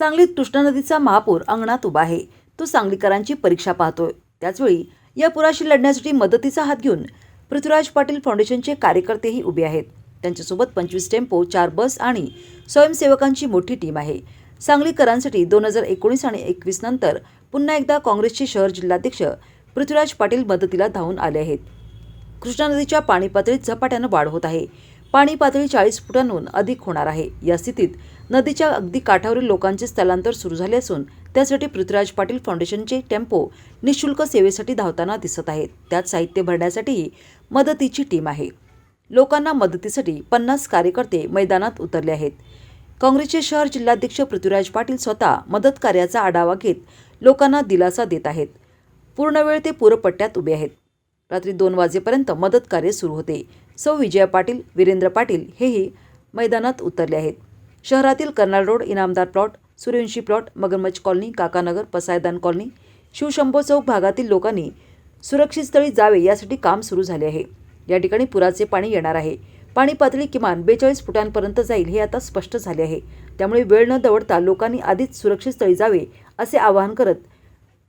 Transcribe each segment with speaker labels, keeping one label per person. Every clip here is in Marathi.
Speaker 1: सांगलीत कृष्णा नदीचा महापूर अंगणात उभा आहे. तो सांगलीकरांची परीक्षा पाहतोय. त्याचवेळी या पुराशी लढण्यासाठी मदतीचा हात घेऊन पृथ्वीराज पाटील फाउंडेशनचे कार्यकर्तेही उभे आहेत. त्यांच्यासोबत पंचवीस टेम्पो चार बस आणि स्वयंसेवकांची मोठी टीम आहे. सांगलीकरांसाठी दोन हजार एकोणीस आणि एकवीस नंतर पुन्हा एकदा काँग्रेसचे शहर जिल्हाध्यक्ष पृथ्वीराज पाटील मदतीला धावून आले आहेत. कृष्णा नदीच्या पाणी पातळीत झपाट्यानं वाढ होत आहे. पाणी पातळी चाळीस फुटांहून अधिक होणार आहे. या स्थितीत नदीच्या अगदी काठावरील लोकांचे स्थलांतर सुरू झाले असून त्यासाठी पृथ्वीराज पाटील फाउंडेशनचे टेम्पो निशुल्क सेवेसाठी धावताना दिसत आहेत. त्यात साहित्य भरण्यासाठीही मदतीची टीम आहे. लोकांना मदतीसाठी पन्नास कार्यकर्ते मैदानात उतरले आहेत. काँग्रेसचे शहर जिल्हाध्यक्ष पृथ्वीराज पाटील स्वतः मदत कार्याचा आढावा घेत लोकांना दिलासा देत आहेत. पूर्ण वेळ ते पूरपट्ट्यात उभे आहेत. रात्री दोन वाजेपर्यंत मदत कार्य सुरू होते. सौ विजया पाटील वीरेंद्र पाटील हेही मैदानात उतरले आहेत. शहरातील Karnal road Inamdar plot Suryavanshi plot Magarmachh colony Kakanagar Pasaydan colony Shivshambho Chowk भागातील लोकांनी सुरक्षित स्थळी जावे यासाठी काम सुरू झाले आहे. या ठिकाणी पुराचे पाणी येणार आहे. पाणी पातळी किमान बेचाळीस फुटांपर्यंत जाईल हे आता स्पष्ट झाले आहे. त्यामुळे वेळ न दवडता लोकांनी आधीच सुरक्षित स्थळी जावे असे आवाहन करत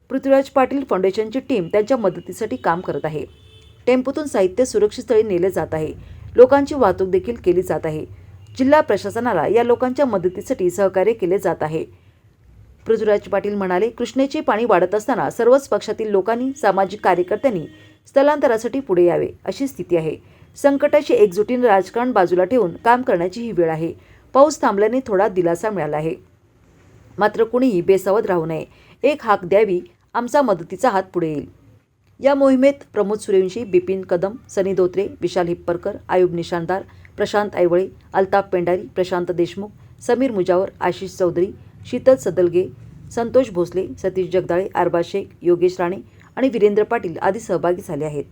Speaker 1: पृथ्वीराज पाटील फाउंडेशनची टीम त्यांच्या मदतीसाठी काम करत आहे. टेम्पोतून साहित्य सुरक्षित स्थळी नेले जात आहे. लोकांची वाहतूक देखील केली जात आहे. जिल्हा प्रशासनाला या लोकांच्या मदतीसाठी सहकार्य केले जात आहे. पृथ्वीराज पाटील म्हणाले कृष्णेचे पाणी वाढत असताना सर्वच पक्षातील लोकांनी सामाजिक कार्यकर्त्यांनी स्थलांतरासाठी पुढे यावे अशी स्थिती आहे. संकटाची एकजुटीने राजकारण बाजूला ठेवून काम करण्याची ही वेळ आहे. पाऊस थांबल्याने थोडा दिलासा मिळाला आहे. मात्र कुणीही बेसावध राहू नये. एक हाक द्यावी आमचा मदतीचा हात पुढे येईल. या मोहिमेत प्रमोद सूर्यवंशी बिपिन कदम सनी धोत्रे विशाल हिप्परकर आयुब निशानदार प्रशांत ऐवळे अल्ताप पेंडारी प्रशांत देशमुख समीर मुजावर आशिष चौधरी शीतल सदलगे संतोष भोसले सतीश जगदाळे अरबा शेख योगेश राणे आणि वीरेंद्र पाटील आदी सहभागी झाले आहेत.